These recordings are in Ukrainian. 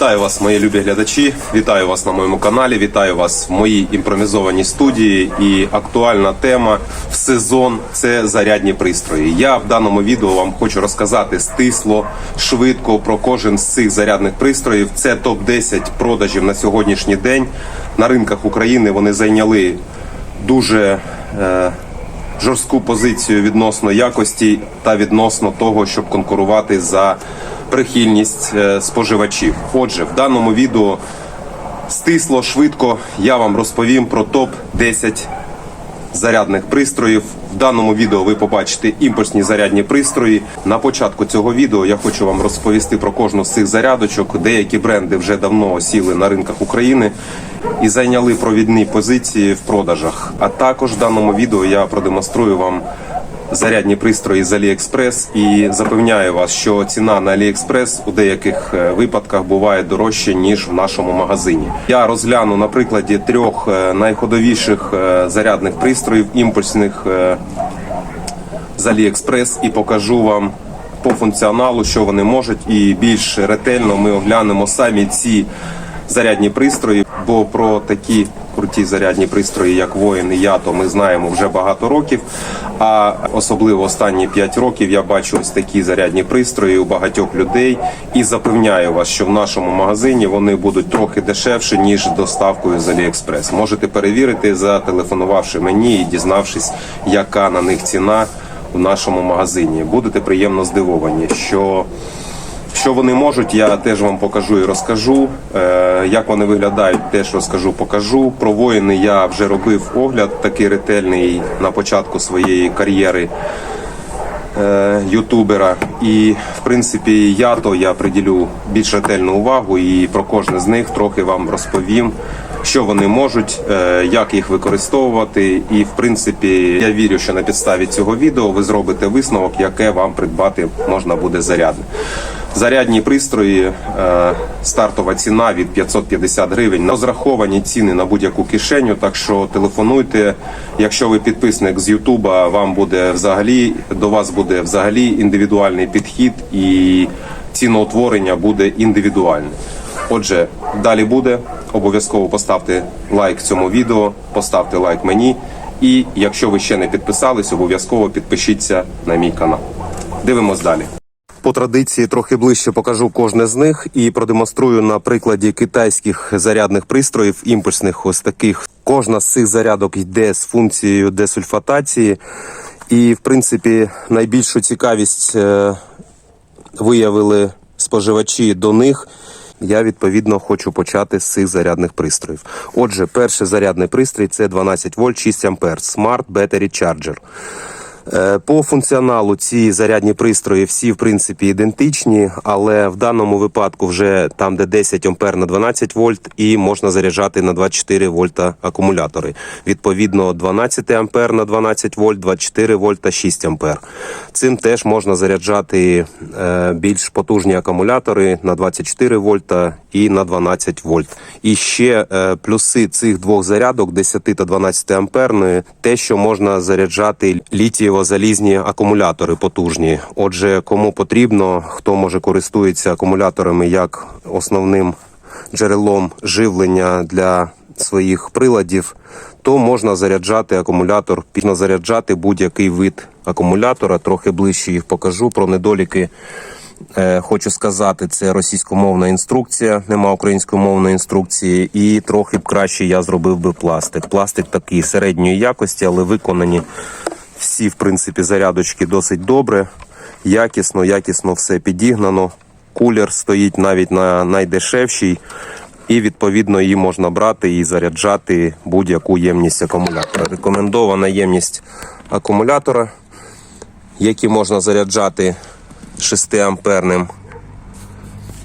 Вітаю вас, мої любі глядачі. Вітаю вас на моєму каналі. Вітаю вас в моїй імпровізованій студії. І актуальна тема в сезон це зарядні пристрої. Я в даному відео вам хочу розказати стисло, швидко про кожен з цих зарядних пристроїв. Це топ 10 продажів на сьогоднішній день. На ринках України вони зайняли дуже. Е, жорстку позицію відносно якості та відносно того, щоб конкурувати за прихильність е, споживачів. Отже, в даному відео стисло швидко я вам розповім про топ 10 зарядних пристроїв. В даному відео ви побачите імпульсні зарядні пристрої. На початку цього відео я хочу вам розповісти про кожну з цих зарядочок. Деякі бренди вже давно осіли на ринках України і зайняли провідні позиції в продажах. А також в даному відео я продемонструю вам зарядні пристрої з AliExpress і запевняю вас, що ціна на AliExpress у деяких е, випадках буває дорожче ніж в нашому магазині. Я розгляну на прикладі трьох е, найходовіших е, зарядних пристроїв імпульсних з AliExpress і покажу вам по функціоналу, що вони можуть, і більш ретельно ми оглянемо самі ці зарядні пристрої. Бо про такі круті зарядні пристрої, як воїн і ято, ми знаємо вже багато років. А особливо останні 5 років я бачу ось такі зарядні пристрої у багатьох людей і запевняю вас, що в нашому магазині вони будуть трохи дешевші ніж доставкою з AliExpress. Можете перевірити, зателефонувавши мені і дізнавшись, яка на них ціна в нашому магазині. Будете приємно здивовані, що що вони можуть, я теж вам покажу і розкажу. Е, як вони виглядають, теж розкажу, покажу. Про воїни я вже робив огляд такий ретельний на початку своєї кар'єри е, ютубера. І в принципі, я то я приділю більш ретельну увагу і про кожне з них трохи вам розповім. Що вони можуть, е, як їх використовувати, і в принципі я вірю, що на підставі цього відео ви зробите висновок, яке вам придбати можна буде зарядне. Зарядні пристрої, е, стартова ціна від 550 гривень. Розраховані ціни на будь-яку кишеню. Так що телефонуйте. Якщо ви підписник з Ютуба, вам буде взагалі до вас буде взагалі індивідуальний підхід і ціноутворення буде індивідуальне. Отже, далі буде. Обов'язково поставте лайк цьому відео, поставте лайк мені. І якщо ви ще не підписались, обов'язково підпишіться на мій канал. Дивимось далі. По традиції трохи ближче покажу кожне з них і продемонструю на прикладі китайських зарядних пристроїв, імпульсних ось таких. Кожна з цих зарядок йде з функцією десульфатації, і в принципі найбільшу цікавість е, виявили споживачі до них. Я відповідно хочу почати з цих зарядних пристроїв. Отже, перший зарядний пристрій це 12 вольт 6 ампер Smart Battery Charger. Е, По функціоналу ці зарядні пристрої всі в принципі ідентичні, але в даному випадку вже там, де 10 ампер на 12 вольт, і можна заряджати на 24 вольта акумулятори. Відповідно, 12 ампер на 12 вольт, 24 вольта, 6 ампер. Цим теж можна заряджати е, більш потужні акумулятори на 24 вольта і на 12 вольт. І ще е, плюси цих двох зарядок 10 та 12 амперної, те, що можна заряджати літієво-залізні акумулятори потужні. Отже, кому потрібно, хто може користується акумуляторами як основним джерелом живлення для своїх приладів, то можна заряджати акумулятор, можна заряджати будь-який вид акумулятора. Трохи ближче їх покажу про недоліки. Е, Хочу сказати, це російськомовна інструкція, нема українськомовної інструкції, і трохи б краще я зробив би пластик. Пластик такий середньої якості, але виконані всі, в принципі, зарядочки досить добре. Якісно, якісно все підігнано. Кулер стоїть навіть на найдешевшій, і відповідно її можна брати і заряджати будь-яку ємність акумулятора. Рекомендована ємність акумулятора, які можна заряджати 6 амперним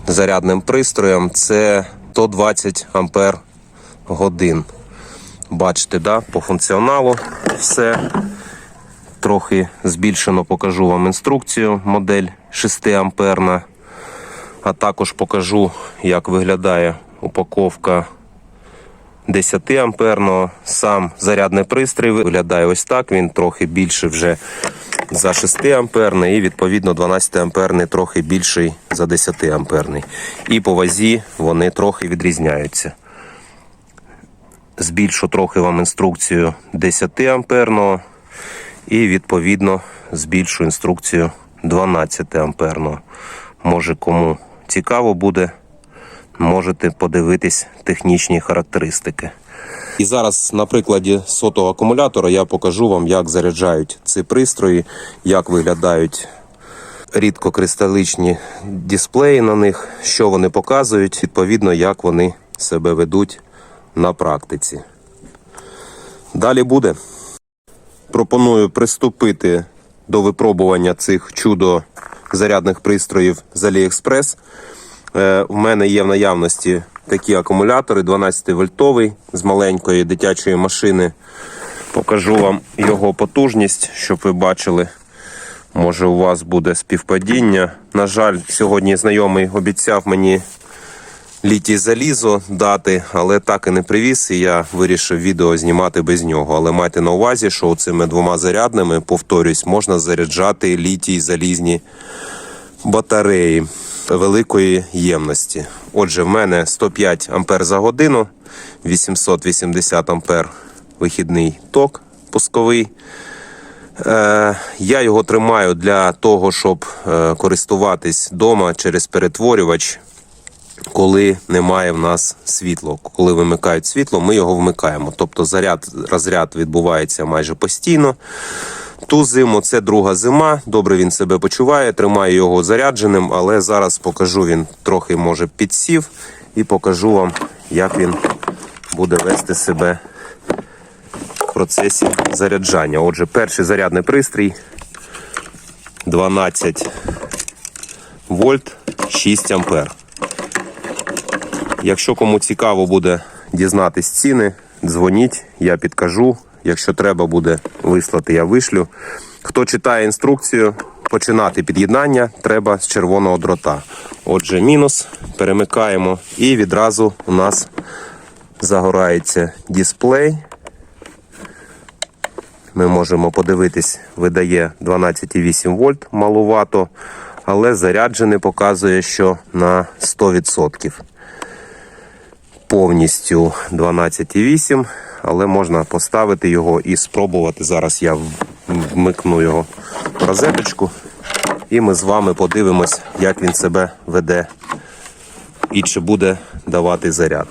зарядним пристроєм, це 120 ампер годин. Бачите, да, по функціоналу все. Трохи збільшено покажу вам інструкцію, модель 6 амперна. А також покажу, як виглядає упаковка 10 амперного. Сам зарядний пристрій виглядає ось так. Він трохи більше вже за 6 амперний і відповідно 12 амперний трохи більший за 10 амперний. І по вазі вони трохи відрізняються. Збільшу трохи вам інструкцію 10 амперного і відповідно збільшу інструкцію 12 амперного. Може кому цікаво буде, можете подивитись технічні характеристики. І зараз на прикладі сотого акумулятора я покажу вам, як заряджають ці пристрої, як виглядають рідкокристаличні дисплеї на них, що вони показують, відповідно, як вони себе ведуть на практиці. Далі буде. Пропоную приступити до випробування цих чудо зарядних пристроїв з AliExpress. Е, В мене є в наявності такі акумулятори 12 вольтовий з маленької дитячої машини. Покажу вам його потужність, щоб ви бачили. Може, у вас буде співпадіння. На жаль, сьогодні знайомий обіцяв мені літій залізо дати, але так і не привіз. І я вирішив відео знімати без нього. Але майте на увазі, що цими двома зарядними, повторюсь, можна заряджати літій залізні батареї великої ємності. Отже, в мене 105 ампер за годину, 880 ампер вихідний ток пусковий. Е, я його тримаю для того, щоб е, користуватись вдома через перетворювач, коли немає в нас світло. Коли вимикають світло, ми його вмикаємо. Тобто заряд, розряд відбувається майже постійно. Ту зиму це друга зима. Добре він себе почуває, тримаю його зарядженим, але зараз покажу він трохи може підсів і покажу вам, як він буде вести себе в процесі заряджання. Отже, перший зарядний пристрій 12 вольт 6 ампер. Якщо кому цікаво буде дізнатись ціни, дзвоніть, я підкажу. Якщо треба буде вислати, я вишлю. Хто читає інструкцію, починати під'єднання треба з червоного дрота. Отже, мінус перемикаємо і відразу у нас загорається дисплей. Ми можемо подивитись, видає 12,8 вольт малувато, але заряджений показує, що на 100% повністю 12,8, але можна поставити його і спробувати. Зараз я вмикну його в розеточку, і ми з вами подивимось, як він себе веде і чи буде давати заряд.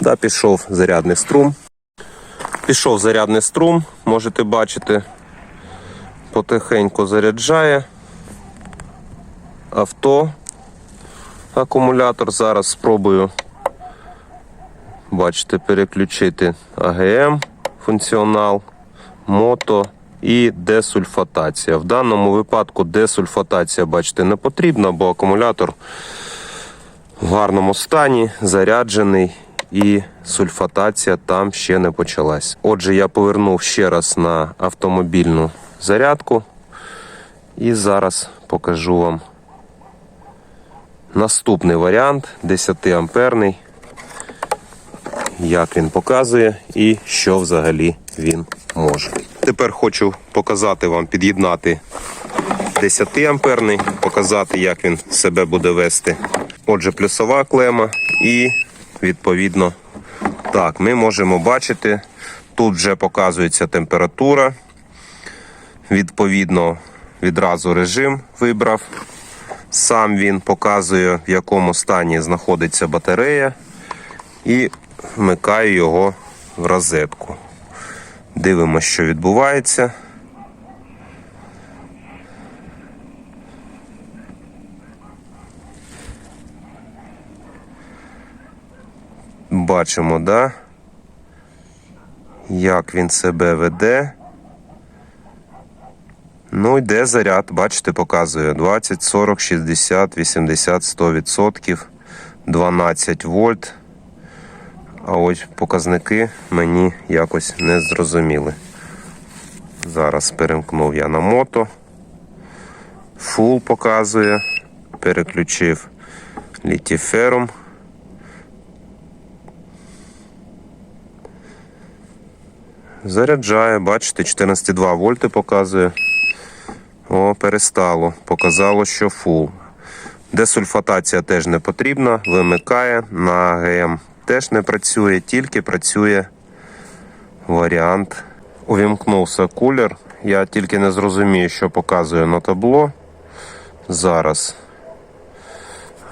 Да, пішов зарядний струм. Пішов зарядний струм, можете бачити, потихеньку заряджає авто. Акумулятор зараз спробую бачите, переключити АГМ функціонал, мото і десульфатація. В даному випадку десульфатація, бачите, не потрібна, бо акумулятор в гарному стані, заряджений і сульфатація там ще не почалась. Отже, я повернув ще раз на автомобільну зарядку і зараз покажу вам наступний варіант 10 амперний як він показує і що взагалі він може. Тепер хочу показати вам, під'єднати 10 амперний, показати, як він себе буде вести. Отже, плюсова клема і відповідно так, ми можемо бачити, тут вже показується температура. Відповідно, відразу режим вибрав. Сам він показує, в якому стані знаходиться батарея. І вмикаю його в розетку. Дивимося, що відбувається. Бачимо, да? як він себе веде. Ну, йде заряд, бачите, показує 20, 40, 60, 80, 100%, 12 вольт. А ось показники мені якось не зрозуміли. Зараз перемкнув я на мото. Фул показує. Переключив літіферум. Заряджає, бачите, 14,2 вольти показує. О, перестало. Показало, що фул. Десульфатація теж не потрібна, вимикає. На АГМ теж не працює, тільки працює варіант. Увімкнувся кулер. Я тільки не зрозумію, що показує на табло зараз.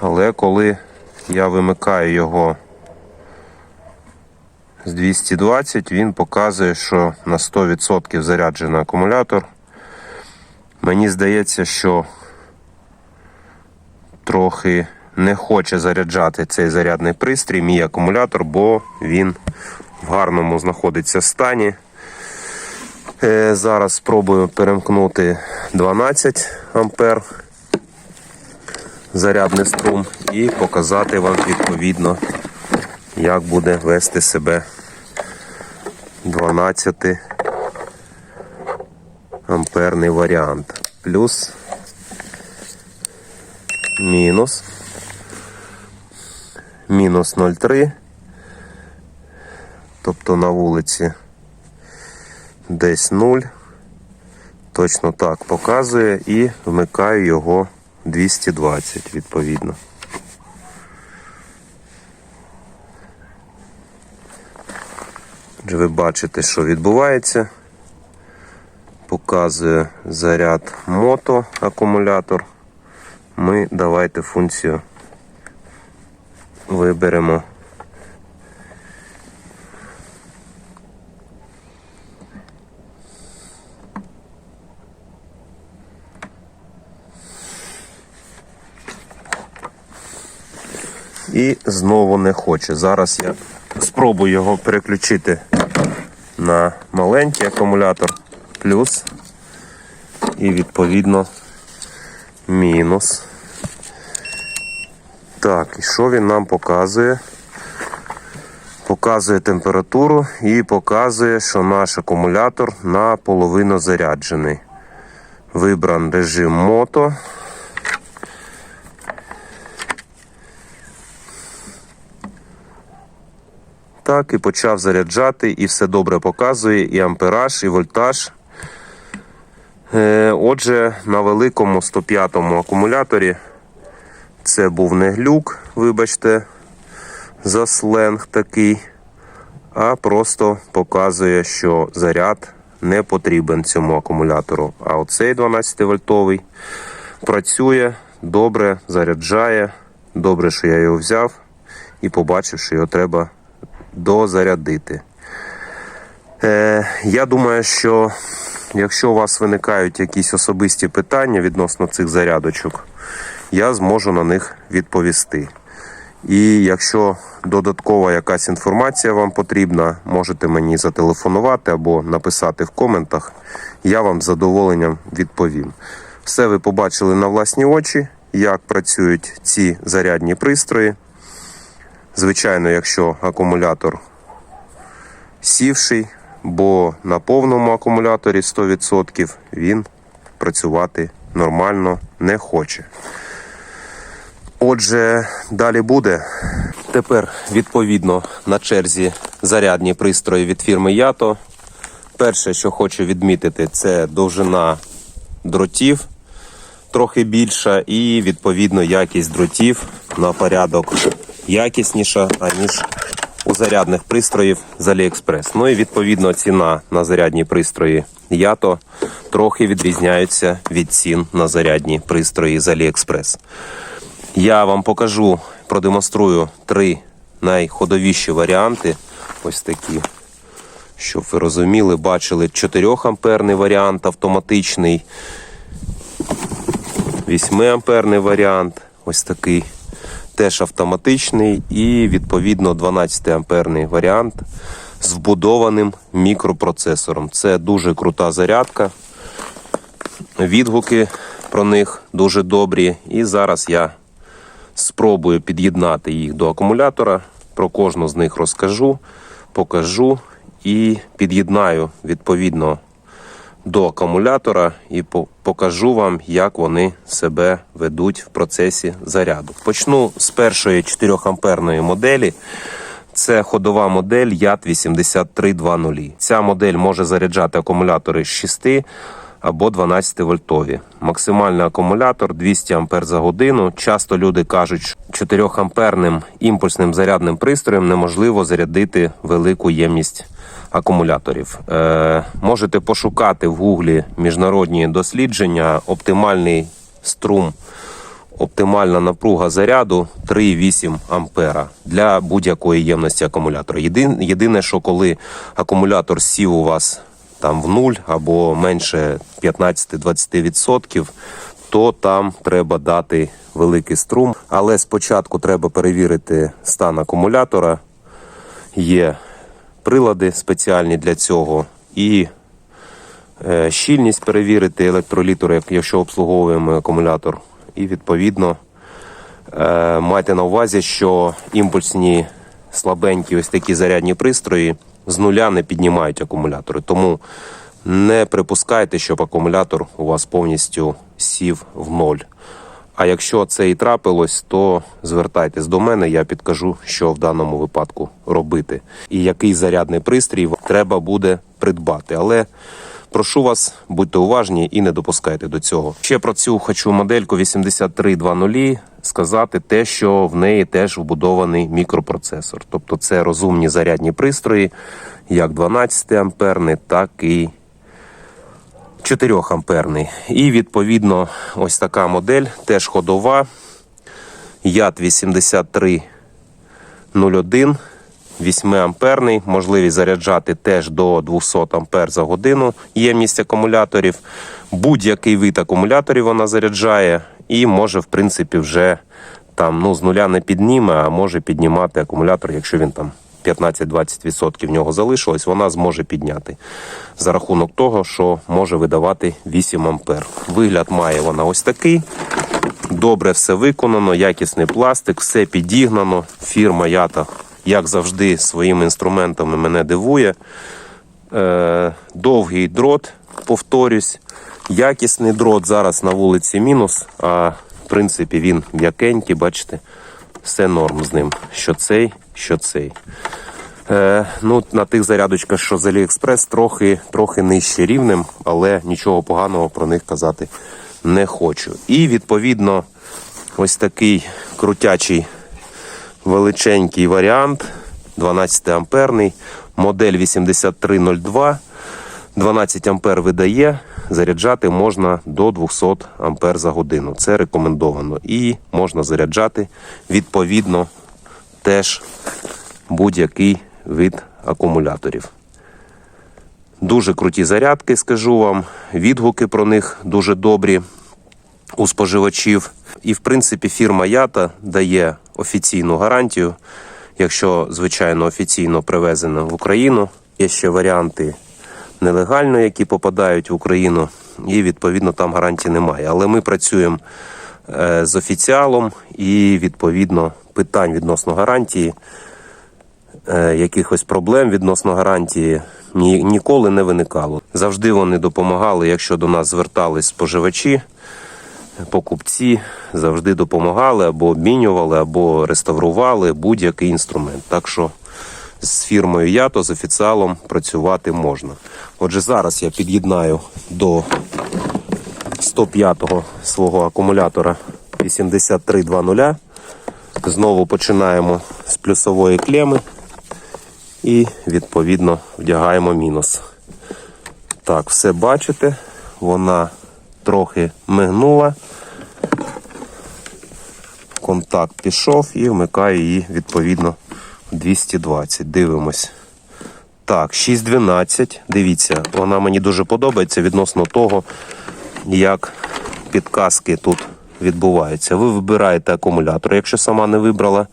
Але коли я вимикаю його з 220, він показує, що на 100% заряджений акумулятор. Мені здається, що трохи не хоче заряджати цей зарядний пристрій, мій акумулятор, бо він в гарному знаходиться стані. Е, Зараз спробую перемкнути 12 ампер зарядний струм і показати вам відповідно, як буде вести себе 12 амперний варіант. Плюс мінус. Мінус 0,3. Тобто на вулиці десь 0. Точно так показує і вмикаю його 220 відповідно. Ви бачите, що відбувається. Показує заряд мото акумулятор. Ми давайте функцію виберемо. І знову не хоче. Зараз я спробую його переключити на маленький акумулятор плюс і відповідно мінус. Так, і що він нам показує? Показує температуру і показує, що наш акумулятор наполовину заряджений. Вибран режим мото. Так, і почав заряджати, і все добре показує, і ампераж, і вольтаж. Е, Отже, на великому 105-му акумуляторі це був не глюк, вибачте, за сленг такий, а просто показує, що заряд не потрібен цьому акумулятору. А оцей 12 вольтовий працює, добре заряджає. Добре, що я його взяв і побачив, що його треба дозарядити. Е, я думаю, що якщо у вас виникають якісь особисті питання відносно цих зарядочок, я зможу на них відповісти. І якщо додаткова якась інформація вам потрібна, можете мені зателефонувати або написати в коментах. Я вам з задоволенням відповім. Все ви побачили на власні очі, як працюють ці зарядні пристрої. Звичайно, якщо акумулятор сівший, бо на повному акумуляторі 100% він працювати нормально не хоче. Отже, далі буде. Тепер, відповідно, на черзі зарядні пристрої від фірми Ято. Перше, що хочу відмітити, це довжина дротів трохи більша, і відповідно якість дротів на порядок якісніша, аніж у зарядних пристроїв з AliExpress. Ну і відповідно ціна на зарядні пристрої Ято трохи відрізняються від цін на зарядні пристрої з AliExpress. Я вам покажу, продемонструю три найходовіші варіанти. Ось такі. Щоб ви розуміли, бачили 4 амперний варіант автоматичний, 8 амперний варіант, ось такий теж автоматичний, і відповідно 12 амперний варіант з вбудованим мікропроцесором. Це дуже крута зарядка. Відгуки про них дуже добрі. І зараз я спробую під'єднати їх до акумулятора. Про кожну з них розкажу, покажу і під'єднаю відповідно до акумулятора і покажу вам, як вони себе ведуть в процесі заряду. Почну з першої 4-амперної моделі. Це ходова модель YAT 8320. Ця модель може заряджати акумулятори з 6 або 12 вольтові. Максимальний акумулятор 200 Ампер за годину. Часто люди кажуть, що 4 амперним імпульсним зарядним пристроєм неможливо зарядити велику ємність акумуляторів. Е, можете пошукати в гуглі міжнародні дослідження, оптимальний струм Оптимальна напруга заряду 3,8 ампера для будь-якої ємності акумулятора. Єдине, що коли акумулятор сів у вас там в нуль або менше 15-20%, то там треба дати великий струм. Але спочатку треба перевірити стан акумулятора. Є прилади спеціальні для цього і е, щільність перевірити електролітер, як- якщо обслуговуємо акумулятор. І відповідно е, майте на увазі, що імпульсні слабенькі ось такі зарядні пристрої з нуля не піднімають акумулятори. Тому не припускайте, щоб акумулятор у вас повністю сів в ноль. А якщо це і трапилось, то звертайтесь до мене, я підкажу, що в даному випадку робити. І який зарядний пристрій треба буде придбати. Але прошу вас, будьте уважні і не допускайте до цього. Ще про цю хочу модельку 8320 сказати те, що в неї теж вбудований мікропроцесор. Тобто це розумні зарядні пристрої, як 12 амперний, так і 4 амперний. І відповідно ось така модель, теж ходова. Яд 8301, 8 амперний, можливість заряджати теж до 200 ампер за годину ємність акумуляторів. Будь-який вид акумуляторів вона заряджає і може, в принципі, вже там ну, з нуля не підніме, а може піднімати акумулятор, якщо він там 15-20% в нього залишилось, вона зможе підняти за рахунок того, що може видавати 8 ампер. Вигляд має вона ось такий. Добре все виконано, якісний пластик, все підігнано. Фірма Ята, як завжди, своїми інструментами мене дивує. Е, довгий дрот, повторюсь. Якісний дрот зараз на вулиці мінус, а в принципі він м'якенький, бачите, все норм з ним. Що цей, що цей. Е, ну, на тих зарядочках, що з Аліекспрес, трохи, трохи нижче рівнем, але нічого поганого про них казати не хочу. І відповідно, ось такий крутячий величенький варіант, 12 амперний, модель 8302. 12 ампер видає, заряджати можна до 200 ампер за годину. Це рекомендовано. І можна заряджати відповідно теж будь-який вид акумуляторів. Дуже круті зарядки, скажу вам. Відгуки про них дуже добрі у споживачів. І, в принципі, фірма Ята дає офіційну гарантію, якщо, звичайно, офіційно привезено в Україну. Є ще варіанти нелегально, які попадають в Україну, і відповідно там гарантії немає. Але ми працюємо е, з офіціалом, і відповідно питань відносно гарантії е, якихось проблем відносно гарантії ні, ніколи не виникало. Завжди вони допомагали, якщо до нас звертались споживачі, покупці завжди допомагали або обмінювали, або реставрували будь-який інструмент. Так що з фірмою Ято, з офіціалом працювати можна. Отже, зараз я під'єднаю до 105-го свого акумулятора 8320. Знову починаємо з плюсової клеми і відповідно вдягаємо мінус. Так, все бачите, вона трохи мигнула. Контакт пішов і вмикаю її відповідно 220. Дивимось. Так, 6.12. Дивіться, вона мені дуже подобається відносно того, як підказки тут відбуваються. Ви вибираєте акумулятор, якщо сама не вибрала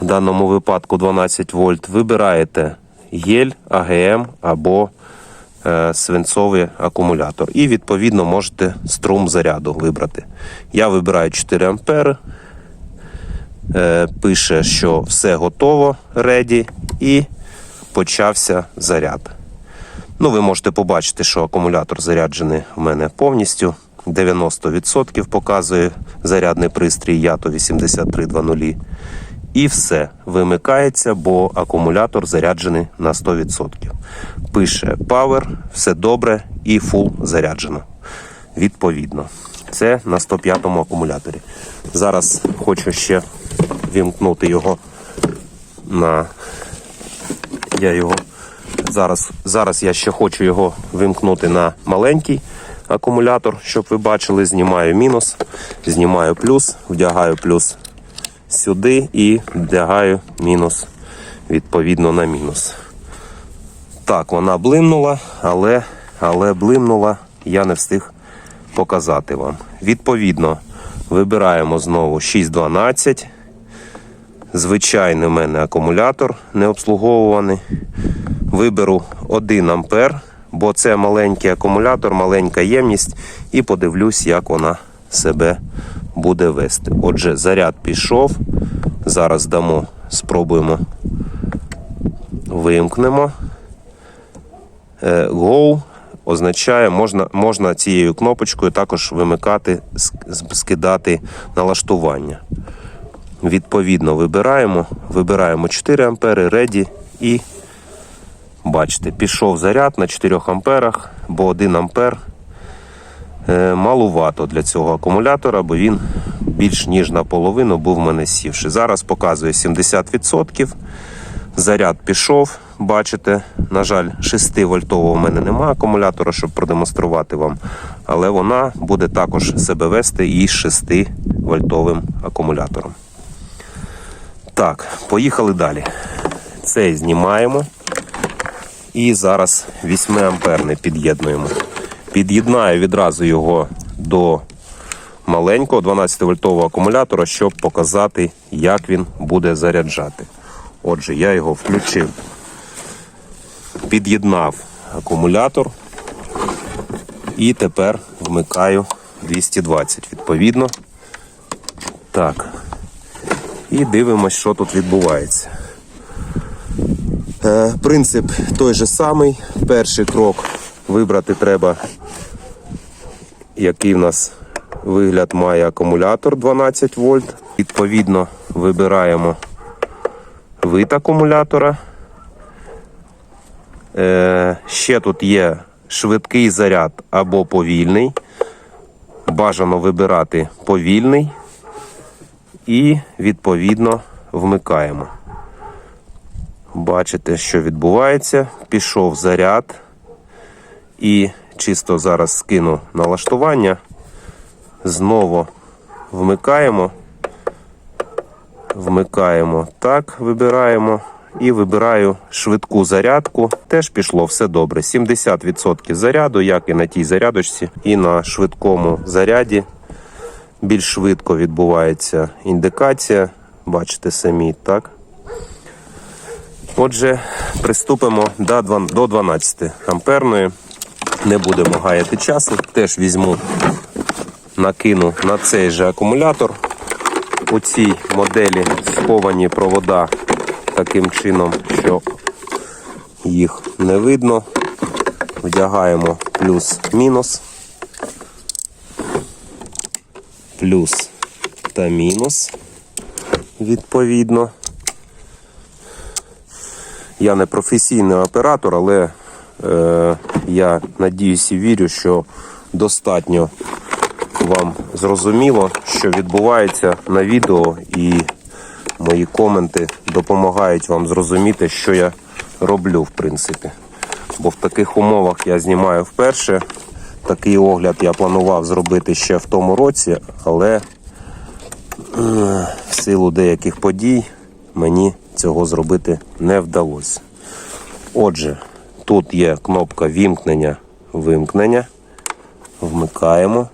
в даному випадку 12 вольт, вибираєте єль, АГМ або е, свинцовий акумулятор. І відповідно можете струм заряду вибрати. Я вибираю 4 ампери. Е, пише, що все готово, ready, і почався заряд. Ну, ви можете побачити, що акумулятор заряджений в мене повністю. 90% показує зарядний пристрій Ято 8320. І все вимикається, бо акумулятор заряджений на 100%. Пише Power, все добре і фул заряджено. Відповідно, це на 105 акумуляторі. Зараз хочу ще вімкнути його на. Я його зараз, зараз я ще хочу його вимкнути на маленький акумулятор, щоб ви бачили. Знімаю мінус, знімаю плюс, вдягаю плюс сюди і вдягаю мінус відповідно на мінус. Так, вона блимнула, але, але блимнула, я не встиг показати вам. Відповідно, вибираємо знову 612. Звичайний в мене акумулятор не обслуговуваний. Виберу 1 ампер, бо це маленький акумулятор, маленька ємність, і подивлюсь, як вона себе буде вести. Отже, заряд пішов. Зараз дамо, спробуємо. Вимкнемо. Е, Go означає, можна, можна цією кнопочкою також вимикати, скидати налаштування. Відповідно, вибираємо. Вибираємо 4 ампери, ready і бачите, пішов заряд на 4 амперах, бо 1 ампер е, малувато для цього акумулятора, бо він більш ніж наполовину був мене сівши. Зараз показує 70%. Заряд пішов, бачите. На жаль, 6 вольтового в мене немає акумулятора, щоб продемонструвати вам. Але вона буде також себе вести і 6 вольтовим акумулятором. Так, поїхали далі. Цей знімаємо. І зараз 8 амперний під'єднуємо. Під'єднаю відразу його до маленького 12 вольтового акумулятора, щоб показати, як він буде заряджати. Отже, я його включив, під'єднав акумулятор і тепер вмикаю 220 відповідно. Так. І дивимось, що тут відбувається. Е, принцип той же самий. Перший крок вибрати треба, який в нас вигляд має акумулятор 12 вольт. Відповідно, вибираємо вид акумулятора. Е, ще тут є швидкий заряд або повільний. Бажано вибирати повільний і відповідно вмикаємо. Бачите, що відбувається. Пішов заряд. І чисто зараз скину налаштування. Знову вмикаємо. Вмикаємо так, вибираємо. І вибираю швидку зарядку. Теж пішло все добре. 70% заряду, як і на тій зарядочці, і на швидкому заряді. Більш швидко відбувається індикація. Бачите самі, так? Отже, приступимо до 12 амперної. Не будемо гаяти часу. Теж візьму, накину на цей же акумулятор. У цій моделі сховані провода таким чином, що їх не видно. Вдягаємо плюс-мінус. Плюс та мінус. Відповідно. Я не професійний оператор, але е, я надіюся і вірю, що достатньо вам зрозуміло, що відбувається на відео, і мої коменти допомагають вам зрозуміти, що я роблю, в принципі. Бо в таких умовах я знімаю вперше. Такий огляд я планував зробити ще в тому році, але е, в силу деяких подій мені цього зробити не вдалося. Отже, тут є кнопка вімкнення, вимкнення. Вмикаємо.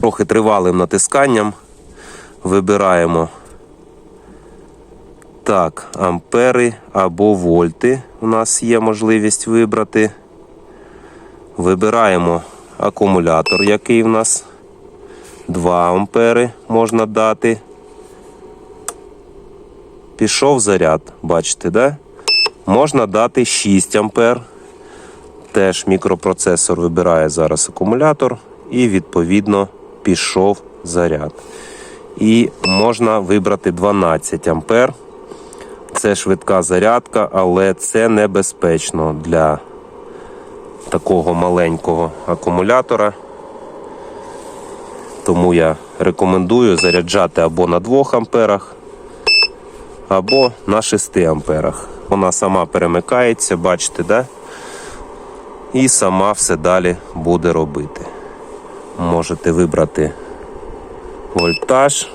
Трохи тривалим натисканням вибираємо так, ампери або вольти. У нас є можливість вибрати. Вибираємо акумулятор, який в нас 2 ампери можна дати. Пішов заряд, бачите, да? Можна дати 6 ампер. Теж мікропроцесор вибирає зараз акумулятор і відповідно пішов заряд. І можна вибрати 12 ампер. Це швидка зарядка, але це небезпечно для такого маленького акумулятора. Тому я рекомендую заряджати або на 2 амперах, або на 6 амперах. Вона сама перемикається, бачите, да? І сама все далі буде робити. Можете вибрати вольтаж,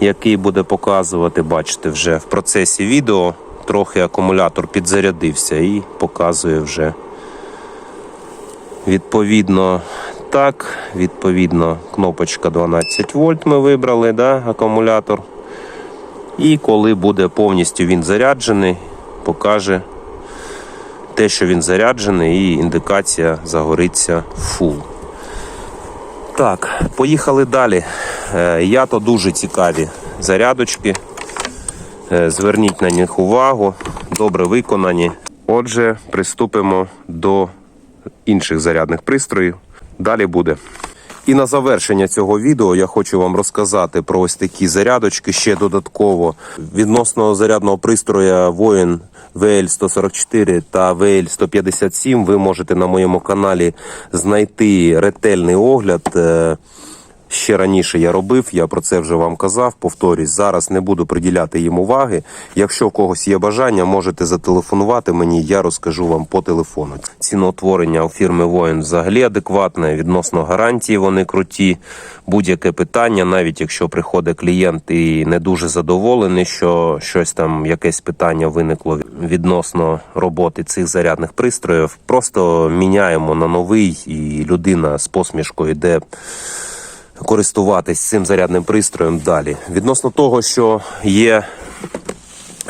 який буде показувати, бачите, вже в процесі відео трохи акумулятор підзарядився і показує вже відповідно так, відповідно, кнопочка 12 вольт ми вибрали, да, акумулятор. І коли буде повністю він заряджений, покаже те, що він заряджений, і індикація загориться full. Так, поїхали далі. Е, Я то дуже цікаві зарядочки. Е, Зверніть на них увагу, добре виконані. Отже, приступимо до інших зарядних пристроїв. Далі буде. І на завершення цього відео я хочу вам розказати про ось такі зарядочки ще додатково. Відносно зарядного пристроя воїн VL144 та ВЛ-157. ви можете на моєму каналі знайти ретельний огляд. Ще раніше я робив, я про це вже вам казав. Повторюсь, зараз не буду приділяти їм уваги. Якщо в когось є бажання, можете зателефонувати мені, я розкажу вам по телефону. Ціноутворення у фірми Воїн взагалі адекватне. Відносно гарантії вони круті. Будь-яке питання, навіть якщо приходить клієнт і не дуже задоволений, що щось там, якесь питання виникло відносно роботи цих зарядних пристроїв, просто міняємо на новий, і людина з посмішкою йде користуватись цим зарядним пристроєм далі. Відносно того, що є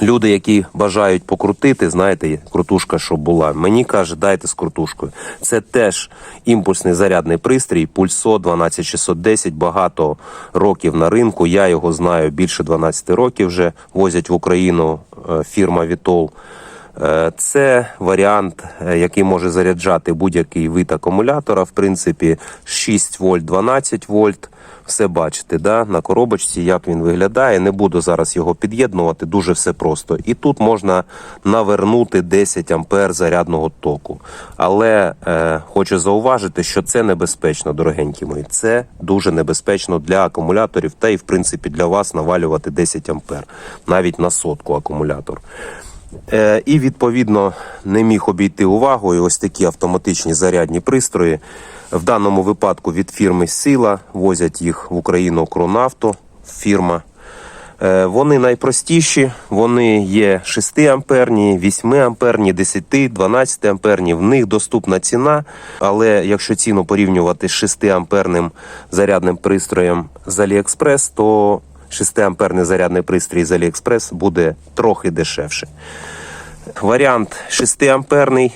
люди, які бажають покрутити, знаєте, крутушка, щоб була. Мені каже, дайте з крутушкою. Це теж імпульсний зарядний пристрій, пульсо 12610, багато років на ринку. Я його знаю більше 12 років вже возять в Україну е, фірма Vitol. Е, Це варіант, е, який може заряджати будь-який вид акумулятора. В принципі, 6 вольт, 12 вольт. Все бачите, да? на коробочці, як він виглядає. Не буду зараз його під'єднувати, дуже все просто. І тут можна навернути 10 ампер зарядного току. Але е, хочу зауважити, що це небезпечно, дорогенькі мої. Це дуже небезпечно для акумуляторів та і в принципі для вас навалювати 10 ампер, навіть на сотку акумулятор. Е, і відповідно не міг обійти увагою ось такі автоматичні зарядні пристрої. В даному випадку від фірми Сила возять їх в Україну Кронавто фірма. Е, Вони найпростіші, вони є 6 амперні, 8 амперні, 10, 12 амперні. В них доступна ціна. Але якщо ціну порівнювати з 6 амперним зарядним пристроєм з AliExpress, то 6 амперний зарядний пристрій з AliExpress буде трохи дешевше. Варіант 6 амперний.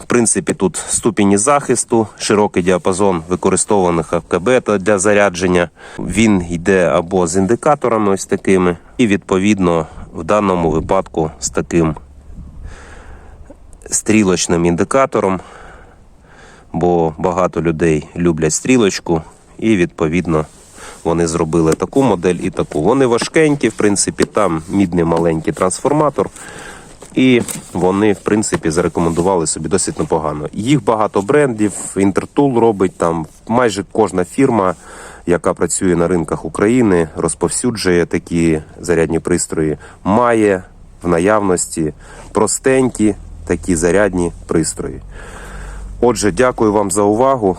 В принципі, тут ступені захисту, широкий діапазон використовуваних АКБ для зарядження. Він йде або з індикаторами ось такими, і відповідно в даному випадку з таким стрілочним індикатором, бо багато людей люблять стрілочку, і відповідно вони зробили таку модель і таку. Вони важкенькі, в принципі, там мідний маленький трансформатор. І вони, в принципі, зарекомендували собі досить непогано. Їх багато брендів, Intertool робить там майже кожна фірма, яка працює на ринках України, розповсюджує такі зарядні пристрої, має в наявності простенькі такі зарядні пристрої. Отже, дякую вам за увагу.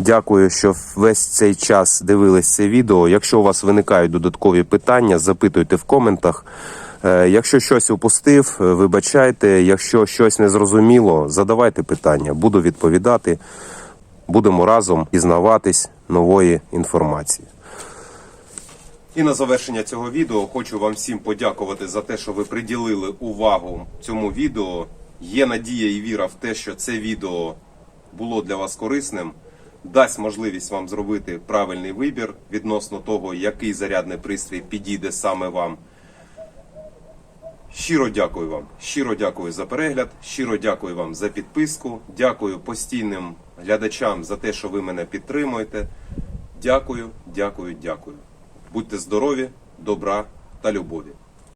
Дякую, що весь цей час дивились це відео. Якщо у вас виникають додаткові питання, запитуйте в коментах. Е, Якщо щось упустив, е, вибачайте. Якщо щось не зрозуміло, задавайте питання. Буду відповідати. Будемо разом дізнаватись нової інформації. І на завершення цього відео хочу вам всім подякувати за те, що ви приділили увагу цьому відео. Є надія і віра в те, що це відео було для вас корисним, дасть можливість вам зробити правильний вибір відносно того, який зарядний пристрій підійде саме вам. Щиро дякую вам. Щиро дякую за перегляд. Щиро дякую вам за підписку. Дякую постійним глядачам за те, що ви мене підтримуєте. Дякую, дякую, дякую. Будьте здорові, добра та любові.